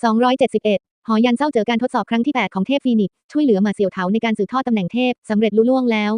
271 หอยันเศร้าเจอการทดสอบครั้งที่ 8 ของเทพฟีนิกซ์ช่วยเหลือมาเสี่ยวเถาในการสืบทอดตำแหน่งเทพสำเร็จลุล่วงแล้ว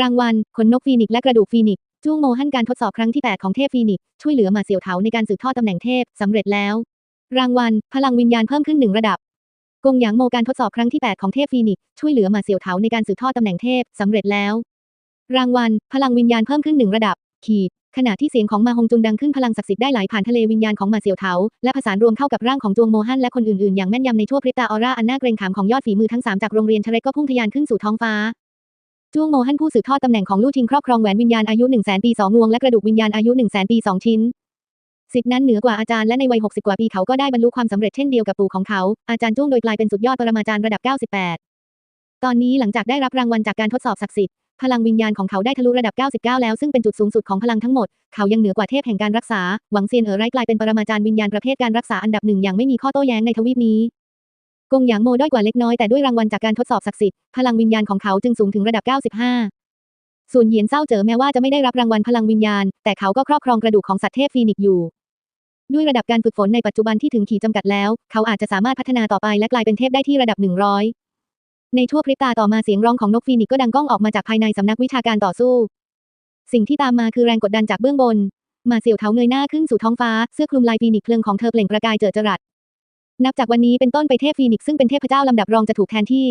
รางวัลขนนกฟีนิกซ์และกระดูกฟีนิกซ์จ้วงโมฮั่นการทดสอบครั้งที่ 8 ของเทพฟีนิกซ์ช่วยเหลือมาเสี่ยวเถาในการสืบทอดตำแหน่งเทพสำเร็จแล้ว รางวัลพลังวิญญาณเพิ่มขึ้นหนึ่งระดับกงหยางโมการทดสอบครั้งที่ 8 ของเทพฟีนิกซ์ช่วยเหลือมาเสี่ยวเถาในการสืบทอดตำแหน่งเทพสำเร็จแล้ว รางวัลพลังวิญญาณเพิ่มขึ้นหนึ่งระดับขีด ขณะที่เสียงของมาฮงจุนดังขึ้นพลังศักดิ์สิทธิ์ได้ไหลผ่านทะเลวิญญาณของมาเสี่ยวเถาและผสานรวมเข้ากับร่างของจวงโมฮันและคนอื่นๆอย่างแม่นยำในชั่วพริบตาออร่าอันน่าเกรงขามของยอดฝีมือทั้งสามจากโรงเรียนเทเรกก็พุ่งทะยานขึ้นสู่ท้องฟ้าจวงโมฮันผู้สืบทอดตำแหน่งของลู่ทิงครอบครองแหวนวิญญาณอายุ1 0 0 0 0 0ปี2งวงและกระดูกวิญญาณอายุ1 0 0 0 0 0ปี2ชิ้นสิทธินั้นเหนือกว่าอาจารย์และในวัย 60 กว่าปีเขาก็ได้บรรลุความสำเร็จเช่นเดียวกับปู่ของเขา อาจารย์จ้วงโดยกลายเป็นสุดยอดปรมาจารย์ระดับ 98 ตอนนี้หลังจากได้รับรางวัลจากการทดสอบศักดิ์สิทธิ์ พลังวิญญาณของเขาได้ทะลุระดับ 99 แล้วซึ่งเป็นจุดสูงสุดของพลังทั้งหมด เขายังเหนือกว่าเทพแห่งการรักษา หวังเซียนเอ๋อไร่กลายเป็นปรมาจารย์วิญญาณประเภทการรักษาอันดับหนึ่งอย่างไม่มีข้อโต้แย้งในทวีปนี้กงหยางโมด้อยกว่าเล็กน้อยแต่ด้วยรางวัลจากการทดสอบศักดิ์สิทธิ์พลังวิญญาณของเขาจึงสูงถึงระดับ 95 ส่วนเหยียนเศร้าเจอแม้ว่าจะไม่ได้รับรางวัลพลังวิญญาณ แต่เขาก็ครอบครองกระดูกของสัตว์เทพฟีนิกซ์อยู่ด้วยระดับการฝึกฝนในปัจจุบันที่ถึงขีดจำกัดแล้ว เขาอาจจะสามารถพัฒนาต่อไปและกลายเป็นเทพได้ที่ระดับ 100 ในชั่วพริบตาต่อมาเสียงร้องของนกฟีนิกก็ดังก้องออกมาจากภายในสำนักวิชาการต่อสู้ สิ่งที่ตามมาคือแรงกดดันจากเบื้องบน มาเสี่ยวเถาเงยหน้าขึ้นสู่ท้องฟ้าเสื้อคลุมลายฟีนิกเพลิงของเธอเปล่งประกายเจิดจรัสนับจากวันนี้เป็นต้นไปเทพฟีนิกซึ่งเป็นเทพเจ้าลำดับรองจะถูกแทนที่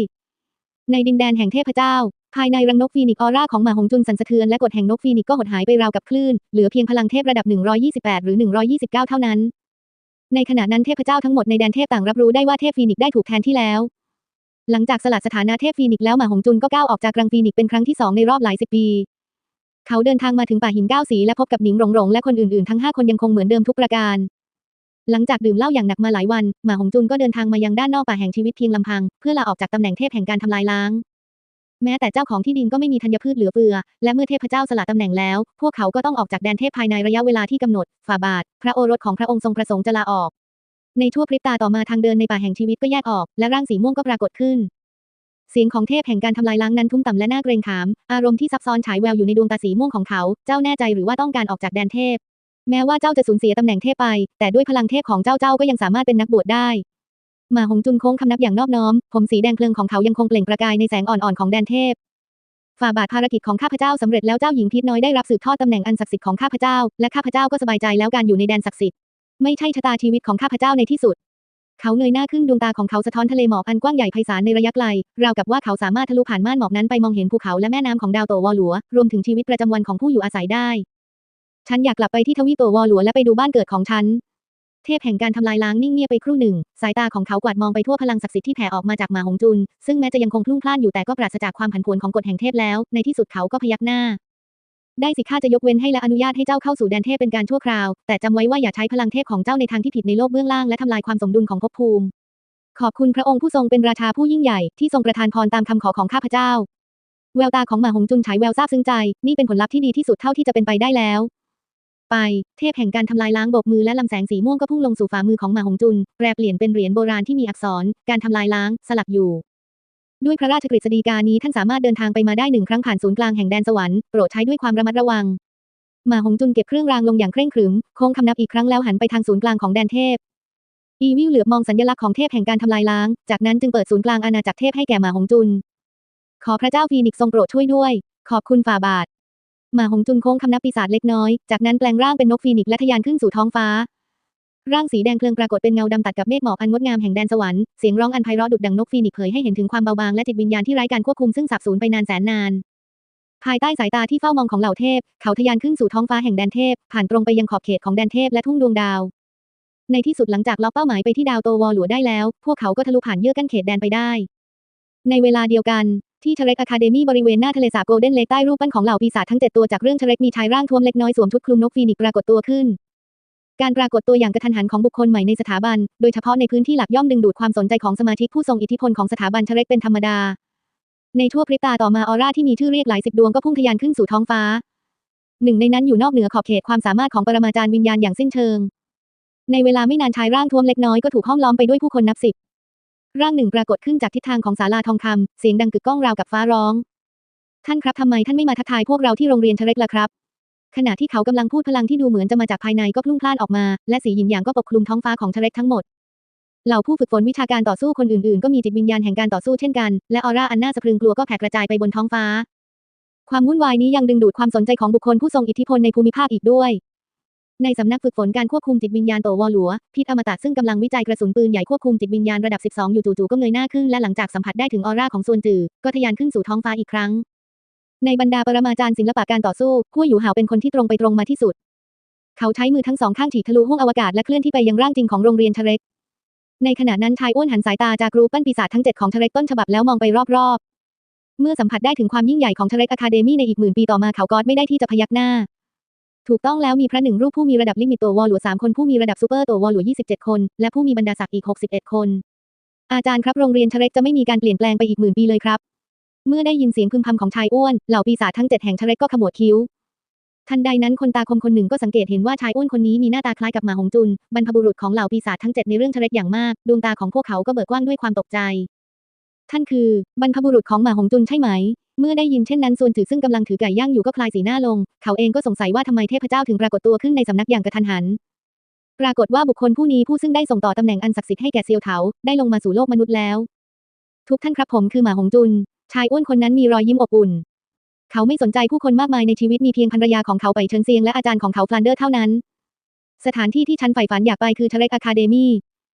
ในดินแดนแห่งเทพเจ้า ภายในรังนกฟีนิกออร่าของหมาหงจุนสันสะเทือนและกฎแห่งนกฟีนิกก็หดหายไปราวกับคลื่นเหลือเพียงพลังเทพระดับ 128 หรือ 129 เท่านั้น ในขณะนั้นเทพเจ้าทั้งหมดในแดนเทพต่างรับรู้ได้ว่าเทพฟีนิกได้ถูกแทนที่แล้ว หลังจากสลัดสถานะเทพฟีนิกซ์แล้วหมาหงจุนก็ก้าวออกจากรังฟีนิกซ์เป็นครั้งที่สองในรอบหลายสิบปี เขาเดินทางมาถึงป่าหินเก้าสีและพบกับหนิงหลงหลงและคนอื่นๆทั้งห้าคนยังคงเหมือนเดิมทุกประการ หลังจากดื่มเหล้าอย่างหนักมาหลายวันหมาหงจุนก็เดินทางมายังด้านนอกป่าแห่งชีวิตเพียงลำพัง เพื่อลาออกจากตำแหน่งเทพแห่งการทำลายล้าง แม้แต่เจ้าของที่ดินก็ไม่มีธัญพืชเหลือเฟือ และเมื่อเทพเจ้าสละตำแหน่งแล้ว พวกเขาก็ต้องออกจากแดนเทพภายในระยะเวลาที่กำหนดฝ่าบาท พระโอรสของพระองค์ทรงประสงค์จะลาออก ในชั่วพริบตาต่อมาทางเดินในป่าแห่งชีวิตก็แยกออก และร่างสีม่วงก็ปรากฏขึ้น เสียงของเทพแห่งการทำลายล้างนั้นทุ้มต่ำและน่าเกรงขาม อารมณ์ที่ซับซ้อนฉายแววอยู่ในดวงตาสีม่วงของเขา เจ้าแน่ใจหรือว่าต้องการออกจากแดนเทพ แม้ว่าเจ้าจะสูญเสียตำแหน่งเทพไป แต่ด้วยพลังเทพของเจ้าเจ้าก็ยังสามารถเป็นนักบวชได้หมาหงจุนโค้งคำนับอย่างนอบน้อม ผมสีแดงเพลิงของเขายังคงเปล่งประกายในแสงอ่อนๆของแดนเทพ ฝ่าบาทภารกิจของข้าพเจ้าสำเร็จแล้วเจ้าหญิงทิพย์น้อยได้รับสืบทอดตำแหน่งอันศักดิ์สิทธิ์ของข้าพเจ้า และข้าพเจ้าก็สบายใจแล้วการอยู่ในแดนศักดิ์สิทธิ์ ไม่ใช่ชะตาชีวิตของข้าพเจ้าในที่สุด เขาเงยหน้าขึ้นดวงตาของเขาสะท้อนทะเลหมอกอันกว้างใหญ่ไพศาลในระยะไกล ราวกับว่าเขาสามารถทะลุผ่านม่านหมอกนั้นไปมองเห็นภูเขาและแม่น้ำของดาวโตวอหลัว รวมถึงชีวิตประจำวันของผู้อยู่อาศัยได้ ฉันอยากกลับไปที่ทวีปโตวอหลัวและไปดูบ้านเกิดของฉัน เทพแห่งการทำลายล้างนิ่งเงียบไปครู่หนึ่ง สายตาของเขากวาดมองไปทั่วพลังศักดิ์สิทธิ์ที่แผ่ออกมาจากหมาหงจุน ซึ่งแม้จะยังคงพลุ่งพล่านอยู่แต่ก็ปราศจากความผันผวนของกฎแห่งเทพแล้ว ในที่สุดเขาก็พยักหน้า ได้สิข้าจะยกเว้นให้และอนุญาตให้เจ้าเข้าสู่แดนเทพเป็นการชั่วคราว แต่จำไว้ว่าอย่าใช้พลังเทพของเจ้าในทางที่ผิดในโลกเบื้องล่างและทำลายความสมดุลของภพภูมิ ขอบคุณพระองค์ผู้ทรงเป็นราชาผู้ยิ่งใหญ่ที่ทรงประทานพรตามคำขอของข้าพเจ้า แววตาของหมาหงจุนฉายแววซาบซึ้งใจ นี่เป็นผลลัพธ์ที่ดีที่สุดเท่าที่จะเป็นไปได้แล้ว ไป เทพแห่งการทำลายล้างโบกมือและลำแสงสีม่วงก็พุ่งลงสู่ฝ่ามือของหมาหงจุนแปลเปลี่ยนเป็นเหรียญโบราณที่มีอักษร การทำลายล้าง สลักอยู่ ด้วยพระราชกฤษฎีกานี้ท่านสามารถเดินทางไปมาได้หนึ่งครั้งผ่านศูนย์กลางแห่งแดนสวรรค์โปรดใช้ด้วยความระมัดระวังหมาหงจุนเก็บเครื่องรางลงอย่างเคร่งขรึมโค้งคำนับอีกครั้งแล้วหันไปทางศูนย์กลางของแดนเทพ อีวิลเหลือบมองสัญลักษณ์ของเทพแห่งการทำลายล้าง จากนั้นจึงเปิดศูนย์กลางอาณาจักรเทพให้แก่หมาหงจุน ขอพระเจ้าฟีนิกซ์ทรงโปรดช่วยด้วย ขอบคุณฝ่าบาทหมาหงจุนโค้งคำนับปีศาจเล็กน้อย จากนั้นแปลงร่างเป็นนกฟีนิกซ์และทะยานขึ้นสู่ท้องฟ้า ร่างสีแดงเพลิงปรากฏเป็นเงาดำตัดกับเมฆหมอกอันงดงามแห่งแดนสวรรค์เสียงร้องอันไพเราะดุจดังนกฟีนิกซ์เผยให้เห็นถึงความเบาบางและจิตวิญญาณที่ไร้การควบคุมซึ่งสับสูญไปนานแสนนาน ภายใต้สายตาที่เฝ้ามองของเหล่าเทพ เขาทะยานขึ้นสู่ท้องฟ้าแห่งแดนเทพ ผ่านตรงไปยังขอบเขตของแดนเทพและทุ่งดวงดาว ในที่สุดหลังจากล็อกเป้าหมายไปที่ดาวโตวอหลัวได้แล้ว พวกเขาก็ทะลุผ่านเยื่อกั้นเขตแดนไปได้ ในเวลาเดียวกันที่เทเรกอะคาเดมี่บริเวณหน้าทะเลสาบโกลเด้นเลกใต้รูปปั้นของเหล่าปีศาจทั้งเจ็ดตัวจากเรื่องเทเรกมีชายร่างท้วมเล็กน้อยสวมชุดคลุมนกฟีนิกปรากฏตัวขึ้น การปรากฏตัวอย่างกระทันหันของบุคคลใหม่ในสถาบัน โดยเฉพาะในพื้นที่หลักย่อมดึงดูดความสนใจของสมาชิกผู้ทรงอิทธิพลของสถาบันเทเรกเป็นธรรมดา ในชั่วพริบตาต่อมาออร่าที่มีชื่อเรียกหลายสิบดวงก็พุ่งทะยานขึ้นสู่ท้องฟ้า หนึ่งในนั้นอยู่นอกเหนือขอบเขตความสามารถของปรมาจารย์วิญญาณอย่างสิ้นเชิง ในเวลาไม่นานชายร่างท้วมเล็กน้อยก็ถูกห้อมล้อมไปด้วยผู้คนนับสิบ ร่างหนึ่งปรากฏขึ้นจากทิศทางของศาลาทองคำเสียงดังกึกก้องราวกับฟ้าร้อง ท่านครับทำไมท่านไม่มาทักทายพวกเราที่โรงเรียนเทเรกล่ะครับ ขณะที่เขากำลังพูดพลังที่ดูเหมือนจะมาจากภายในก็พลุ่งพล่านออกมา และสีหยินหยางก็ปกคลุมท้องฟ้าของเทเรกทั้งหมด เหล่าผู้ฝึกฝนวิชาการต่อสู้คนอื่นๆ ก็มีจิตวิญญาณแห่งการต่อสู้เช่นกัน และออร่าอันน่าสะพรึงกลัวก็แผ่กระจายไปบนท้องฟ้า ความวุ่นวายนี้ยังดึงดูดความสนใจของบุคคลผู้ทรงอิทธิพลในภูมิภาคอีกด้วย ในสำนักฝึกฝนการควบคุมจิตวิญญาณโตวอหลัวพิษอมตะซึ่งกำลังวิจัยกระสุนปืนใหญ่ควบคุมจิตวิญญาณระดับ 12 อยู่จู่ๆก็เงยหน้าขึ้นและหลังจากสัมผัสได้ถึงออร่าของส่วนจือก็ทะยานขึ้นสู่ท้องฟ้าอีกครั้ง ในบรรดาปรมาจารย์ศิลปะการต่อสู้ขั้วอยู่ห่าวเป็นคนที่ตรงไปตรงมาที่สุด เขาใช้มือทั้งสองข้างถีบทะลุห้วงอวกาศและเคลื่อนที่ไปยังร่างจริงของโรงเรียนทเร็ก ในขณะนั้นชายอ้วนหันสายตาจากรูปปั้นปีศาจทั้งเจ็ดของทเร็กต้นฉบับแล้วมองไปรอบๆ เมื่อสัมผัสได้ถึงความยิ่งใหญ่ของทเร็กอะคาเดมี่ในอีกหมื่นปีต่อมาเขาก็ไม่ได้ที่จะพยักหน้า ถูกต้องแล้วมีพระหนึ่งรูปผู้มีระดับลิมิตตัววอลหลัวสามคนผู้มีระดับซูเปอร์ตัววอลหลัวยี่สิบเจ็ดคนและผู้มีบรรดาศักดิ์อีกหกสิบเอ็ดคน อาจารย์ครับโรงเรียนทเร็กจะไม่มีการเปลี่ยนแปลงไปอีกหมื่นปีเลยครับ เมื่อได้ยินเสียงพึมพำของชายอ้วน เหล่าปีศาจทั้งเจ็ดแห่งทะเร็กก็ขมวดคิ้ว ทันใดนั้นคนตาคมคนหนึ่งก็สังเกตเห็นว่าชายอ้วนคนนี้มีหน้าตาคล้ายกับหมาหงจุน บรรพบุรุษของเหล่าปีศาจทั้งเจ็ดในเรื่องทะเร็กอย่างมาก ดวงตาของพวกเขาก็เบิกกว้างด้วยความตกใจ ท่านคือบรรพบุรุษของหมาหงจุนใช่ไหม เมื่อได้ยินเช่นนั้นส่วนจือซึ่งกำลังถือไก่ย่างอยู่ก็คลายสีหน้าลง เขาเองก็สงสัยว่าทำไมเทพเจ้าถึงปรากฏตัวขึ้นในสำนักอย่างกระทันหันปรากฏว่าบุคคลผู้นี้ผู้ซึ่งได้ส่งต่อตำแหน่งอันศักดิ์สิทธิ์ให้แก่เซียวเถาได้ลงมาสู่โลกมนุษย์แล้ว ทุกท่านครับผมคือหมาหงจุน ชายอ้วนคนนั้นมีรอยยิ้มอบอุ่น เขาไม่สนใจผู้คนมากมายในชีวิตมีเพียงภรรยาของเขาไปเชิญเซียงและอาจารย์ของเขาฟลานเดอร์เท่านั้น สถานที่ที่ฉันใฝ่ฝันอยากไปคือทะเลอะคาเดมี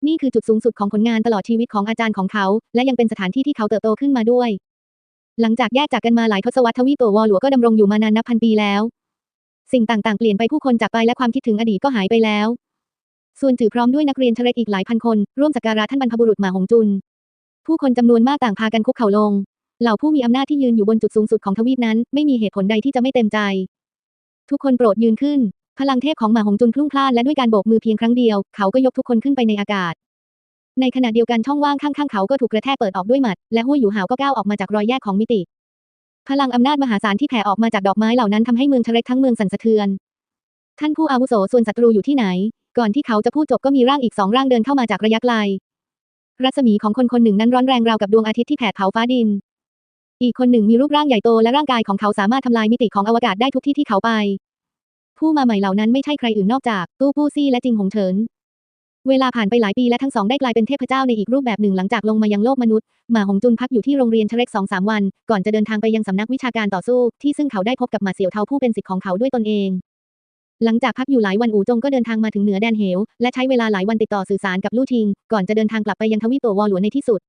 นี่คือจุดสูงสุดของผลงานตลอดชีวิตของอาจารย์ของเขา และยังเป็นสถานที่ที่เขาเติบโตขึ้นมาด้วย หลังจากแยกจากกันมาหลายทศวรรษทวีปตัววอหลัวก็ดำรงอยู่มานานนับพันปีแล้ว สิ่งต่างๆ เปลี่ยนไปผู้คนจากไปและความคิดถึงอดีตก็หายไปแล้ว ส่วนจือพร้อมด้วยนักเรียนทะเลอีกหลายพันคน ร่วมสักการะท่านบรรพบุรุษหมาหงจุน ผู้คนจำนวนมากต่างพากันคุกเข่าลง เหล่าผู้มีอำนาจที่ยืนอยู่บนจุดสูงสุดของทวีปนั้น ไม่มีเหตุผลใดที่จะไม่เต็มใจ ทุกคนโปรดยืนขึ้น พลังเทพของหมาหงจุนพลุ่งพล่านและด้วยการโบกมือเพียงครั้งเดียว เขาก็ยกทุกคนขึ้นไปในอากาศ ในขณะเดียวกันช่องว่างข้างๆเขาก็ถูกกระแทกเปิดออกด้วยหมัด และห้วยหยูหาวก็ก้าวออกมาจากรอยแยกของมิติ พลังอำนาจมหาศาลที่แผ่ออกมาจากดอกไม้เหล่านั้นทำให้เมืองทะเลทั้งเมืองสั่นสะเทือน ท่านผู้อาวุโสส่วนศัตรูอยู่ที่ไหน ก่อนที่เขาจะพูดจบก็มีร่างอีกสองร่างเดินเข้ามาจากระยะไกลรัศมีของคนคนหนึ่งนั้นร้อนแรงราวกับดวงอาทิตย์ที่แผดเผาฟ้าดิน อีกคนหนึ่งมีรูปร่างใหญ่โตและร่างกายของเขาสามารถทำลายมิติของอวกาศได้ทุกที่ที่เขาไป ผู้มาใหม่เหล่านั้นไม่ใช่ใครอื่นนอกจาก ตู้ปู้ซี่และจิงหงเฉิน เวลาผ่านไปหลายปีและทั้งสองได้กลายเป็นเทพเจ้าในอีกรูปแบบหนึ่งหลังจากลงมายังโลกมนุษย์ หมาหงจุนพักอยู่ที่โรงเรียนเชเร็กสองสามวัน ก่อนจะเดินทางไปยังสำนักวิชาการต่อสู้ ที่ซึ่งเขาได้พบกับหมาเสี่ยวเทาผู้เป็นศิษย์ของเขาด้วยตนเอง หลังจากพักอยู่หลายวันอูจงก็เดินทางมาถึงเหนือแดนเหวและใช้เวลาหลายวันติดต่อสื่อสารกับลู่ทิง ก่อนจะเดินทางกลับไปยังทวีปโตวอหลวนในที่สุด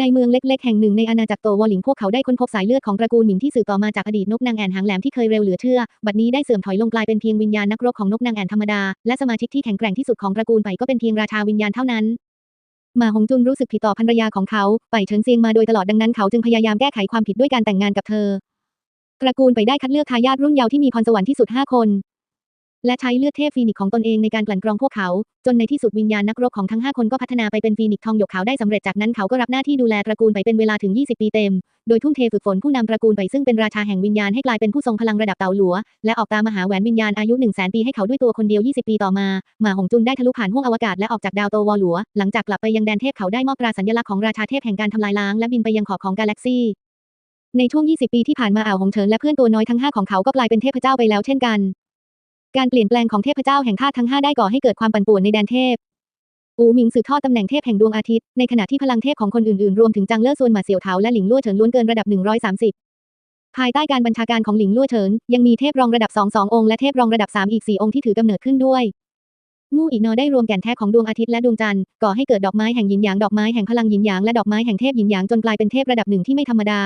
ในเมืองเล็กๆ แห่งหนึ่งในอาณาจักรโตวอหลิงพวกเขาได้ค้นพบสายเลือดของตระกูลหมิงที่สืบต่อมาจากอดีตนกนางแอ่นหางแหลมที่เคยเร็วเหลือเชื่อ บัดนี้ได้เสื่อมถอยลงกลายเป็นเพียงวิญญาณนักรบของนกนางแอ่นธรรมดา และสมาชิกที่แข็งแกร่งที่สุดของตระกูลไปก็เป็นเพียงราชาวิญญาณเท่านั้นหมาหงจุนรู้สึกผิดต่อภรรยาของเขา ไปเฉินเซียงมาโดยตลอดดังนั้นเขาจึงพยายามแก้ไขความผิดด้วยการแต่งงานกับเธอ ตระกูลไปได้คัดเลือกทายาทรุ่นเยาว์ที่มีพรสวรรค์ที่สุดห้าคน และใช้เลือดเทพฟีนิกซ์ของตนเองในการกลั่นกรองพวกเขา จนในที่สุดวิญญาณนักรบของทั้ง 5 คนก็พัฒนาไปเป็นฟีนิกซ์ทองหยกขาวได้สำเร็จจากนั้นเขาก็รับหน้าที่ดูแลตระกูลไปเป็นเวลาถึง 20 ปีเต็ม โดยทุ่มเทฝึกฝนผู้นำตระกูลไปซึ่งเป็นราชาแห่งวิญญาณให้กลายเป็นผู้ทรงพลังระดับเต่าหลัว และออกตามหาแหวนวิญญาณอายุ1 0 0 0 0 0ปีให้เขาด้วยตัวคนเดียว 20 ปีต่อมาหมาหงจุนได้ทะลุผ่านห้วงอวกาศและออกจากดาวโตวอหลัว หลังจากกลับไปยังแดนเทพเขาได้มอบตราสัญลักษณ์ของราชาเทพแห่งการทำลายล้างและบินไปยังขอบของกาแล็กซีในช่วง 20 ปีที่ผ่านมาอ่าวหงเฉินและเพื่อนตัวน้อยทั้ง 5 ของเขาก็กลายเป็นเทพเจ้าไปแล้วเช่นกัน การเปลี่ยนแปลงของเทพเจ้าแห่งธาตุทั้ง 5 ได้ก่อให้เกิดความปั่นป่วนในแดนเทพ อูหมิงสืบทอดตำแหน่งเทพแห่งดวงอาทิตย์ ในขณะที่พลังเทพของคนอื่นๆ รวมถึงจังเล่อซวนหมาเสี่ยวเถาและหลิงลั่วเฉินล้วนเกินระดับ 130 ภายใต้การบัญชาการของหลิงลั่วเฉิน ยังมีเทพรองระดับ 2 2 องค์และเทพรองระดับ 3 อีก 4 องค์ที่ถือกำเนิดขึ้นด้วยมู่อีกนอได้รวมแก่นแท้ของดวงอาทิตย์และดวงจันทร์ก่อให้เกิดดอกไม้แห่งหยินหยางดอกไม้แห่งพลังหยินหยางและดอกไม้แห่งเทพหยินหยางจนกลายเป็นเทพระดับหนึ่งที่ไม่ธรรมดา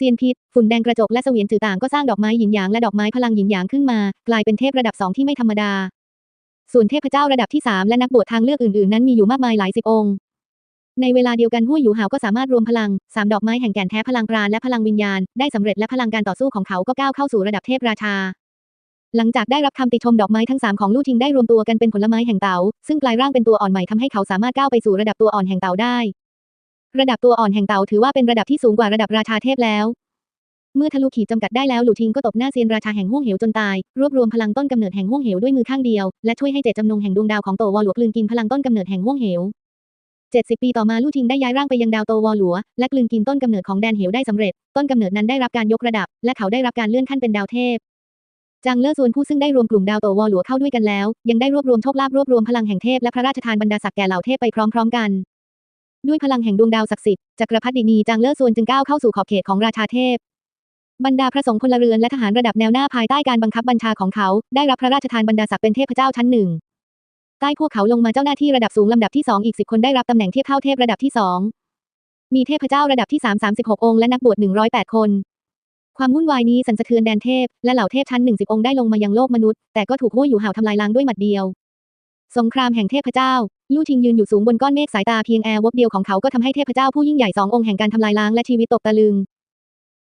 เซียนพิษ ฝุ่นแดงกระจกและเสวียนจือต่างก็สร้างดอกไม้หยินหยางและดอกไม้พลังหยินหยางขึ้นมา กลายเป็นเทพระดับสองที่ไม่ธรรมดา ส่วนเทพเจ้าระดับที่ 3 และนักบวชทางเลือกอื่นๆ นั้นมีอยู่มากมายหลายสิบองค์ ในเวลาเดียวกันห้วยหยูหาวก็สามารถรวมพลังสามดอกไม้แห่งแก่นแท้พลังปราณและพลังวิญญาณได้สำเร็จและพลังการต่อสู้ของเขาก็ก้าวเข้าสู่ระดับเทพราชาหลังจากได้รับคำติชมดอกไม้ทั้งสามของลู่ทิงได้รวมตัวกันเป็นผลไม้แห่งเต๋าซึ่งกลายร่างเป็นตัวอ่อนใหม่ทำให้เขาสามารถก้าวไปสู่ระดับตัวอ่อนแห่งเต๋าได้ ระดับตัวอ่อนแห่งเต๋าถือว่าเป็นระดับที่สูงกว่าระดับราชาเทพแล้ว เมื่อทะลุขีดจำกัดได้แล้วหลู่ทิงก็ตบหน้าเซียนราชาแห่งห้วงเหวจนตาย รวบรวมพลังต้นกำเนิดแห่งห้วงเหวด้วยมือข้างเดียว และช่วยให้เจตจำนงแห่งดวงดาวของโตวอหลวกลืนกินพลังต้นกำเนิดแห่งห้วงเหว70 ปีต่อมาลู่ทิงได้ย้ายร่างไปยังดาวโตวอหลัว และกลืนกินต้นกำเนิดของแดนเหวได้สำเร็จ ต้นกำเนิดนั้นได้รับการยกระดับ และเขาได้รับการเลื่อนขั้นเป็นดาวเทพจางเล่อซวนผู้ซึ่งได้รวมกลุ่มดาวโตวอหลัวเข้าด้วยกันแล้ว ยังได้รวบรวมโชคลาภรวบรวมพลังแห่งเทพและพระราชทานบรรดาศักดิ์แก่เหล่าเทพไปพร้อมๆกัน ด้วยพลังแห่งดวงดาวศักดิ์สิทธิ์จักรพรรดินีจางเล่อซวนจึงก้าวเข้าสู่ขอบเขตของราชาเทพ บรรดาพระสงฆ์พลเรือนและทหารระดับแนวหน้าภายใต้การบังคับบัญชาของเขา ได้รับพระราชทานบรรดาศักดิ์เป็นเทพเจ้าชั้นหนึ่งใต้พวกเขาลงมาเจ้าหน้าที่ระดับสูงลำดับที่สองอีกสิบคนได้รับตำแหน่งเทียบเท่าเทพระดับที่สองมีเทพเจ้าระดับที่สามสามสิบหกองค์และนักบวชหนึ่งร้อยแปดคนความวุ่นวายนี้สั่นสะเทือนแดนเทพ และเหล่าเทพชั้นหนึ่งสิบองค์ได้ลงมายังโลกมนุษย์ แต่ก็ถูกห้วยอยู่ห่าวทำลายล้างด้วยหมัดเดียว สงครามแห่งเทพเจ้า ลู่ชิงยืนอยู่สูงบนก้อนเมฆสายตาเพียงแอร์วบเดียวของเขาก็ทำให้เทพเจ้าผู้ยิ่งใหญ่สององค์แห่งการทำลายล้างและชีวิตตกตะลึง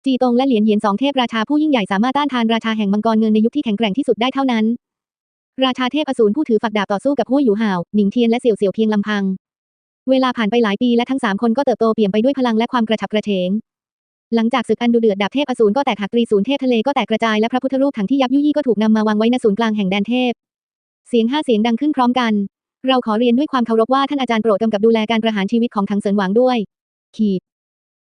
จีตงและเหรียญเหยียนสองเทพราชาผู้ยิ่งใหญ่สามารถต้านทานราชาแห่งมังกรเงินในยุคที่แข็งแกร่งที่สุดได้เท่านั้น ราชาเทพอสูรผู้ถือฝักดาบต่อสู้กับห้วยอยู่ห่าวหนิงเทียนและเสี่ยวเสี่ยวเพียงลำพัง เวลาผ่านไปหลายปีและทั้งสามคนก็เติบโตเปี่ยมไปด้วยพลังและความกระฉับกระเฉงหลังจากศึกอันดุเดือดดาบเทพอสูรก็แตกหักตรีศูนย์เทพทะเลก็แตกกระจายและพระพุทธรูปถังที่ยับยุยี่ก็ถูกนำมาวางไว้ณศูนย์กลางแห่งแดนเทพ เสียงห้าเสียงดังขึ้นพร้อมกัน เราขอเรียนด้วยความเคารพว่าท่านอาจารย์โปรดกำกับดูแลการประหารชีวิตของถังเสินหวังด้วย ขีด